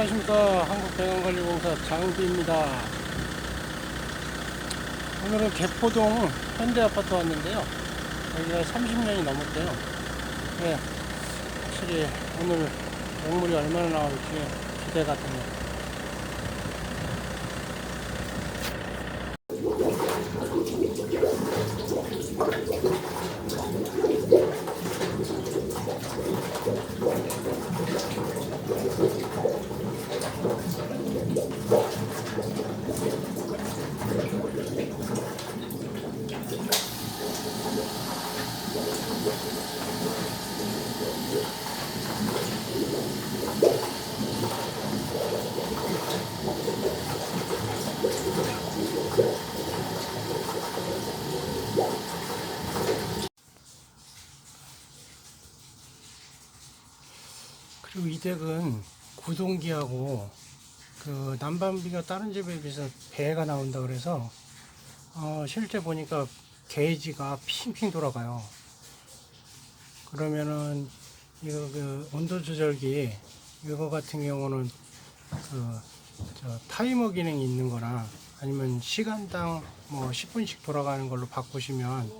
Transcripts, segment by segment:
안녕하십니까. 한국배관관리공사 장비입니다. 오늘은 개포동 현대아파트 왔는데요. 여기가 30년이 넘었대요. 네, 확실히 오늘 매물이 얼마나 나올지 기대가 됩니다 그리고 이 댁은 구동기하고 그 난방비가 다른 집에 비해서 배가 나온다 그래서 어, 실제 보니까 게이지가 핑핑 돌아가요. 그러면은 이거 그 온도 조절기 이거 같은 경우는 그저 타이머 기능이 있는 거나 아니면 시간당 뭐 10분씩 돌아가는 걸로 바꾸시면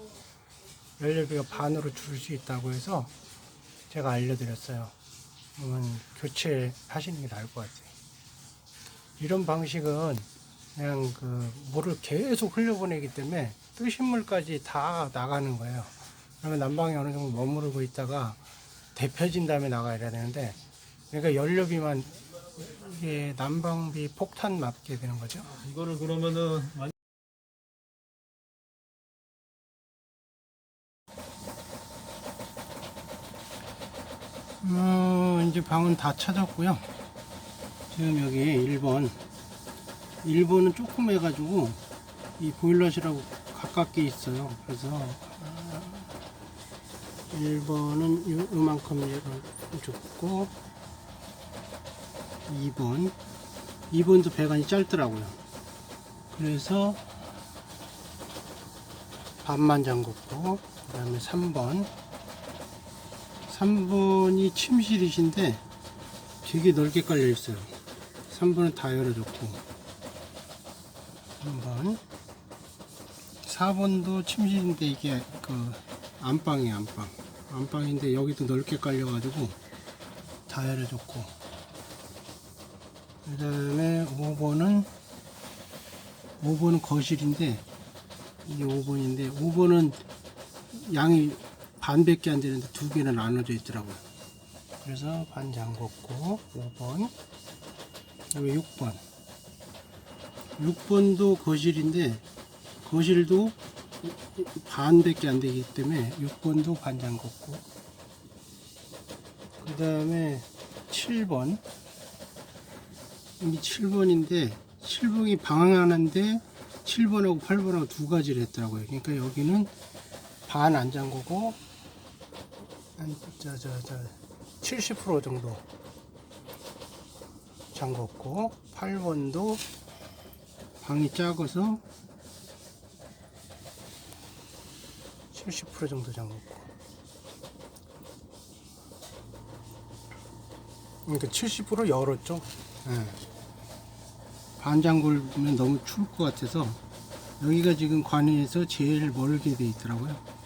연료비가 반으로 줄 수 있다고 해서 제가 알려드렸어요. 그러면 교체하시는 게 나을 것 같아요. 이런 방식은 그냥 그 물을 계속 흘려보내기 때문에 뜨신 물까지 다 나가는 거예요. 그러면 난방이 어느 정도 머무르고 있다가 데펴진 다음에 나가야 되는데 그러니까 연료비만 이게 난방비 폭탄 맞게 되는 거죠. 이거를 그러면은 완- 어, 이제 방은 다 찾았고요. 지금 여기 1번. 1번은 조금 해가지고 이 보일러실하고 가깝게 있어요. 그래서 어, 1번은 요, 요만큼 줬고 2번 2번도 배관이 짧더라고요. 그래서 반만 잠궜고 그 다음에 3번 3번이 침실이신데 되게 넓게 깔려 있어요. 3번은 다 열어줬고. 3번. 4번도 침실인데 이게 그 안방이에요 안방. 안방인데 여기도 넓게 깔려 가지고 다 열어줬고. 그 다음에 5번은 5번은 거실인데 이게 5번인데 5번은 양이 반밖에 안 되는데 두 개는 나눠져 있더라고요. 그래서 반 잠궜고 5번 그다음에 6번 6번도 거실인데 거실도 반밖에 안 되기 때문에 6번도 반 잠궜고 그 다음에 7번 이 7번인데 7번이 방황하는데 7번하고 8번하고 두 가지를 했더라고요. 그러니까 여기는 반 안 잠그고 한저저저70% 정도 잠궜고 8번도 방이 작아서 70% 정도 잠궜고 그러니까 70% 열었죠. 예. 반 잠글면 너무 추울 것 같아서 여기가 지금 관에서 제일 멀게 돼 있더라고요.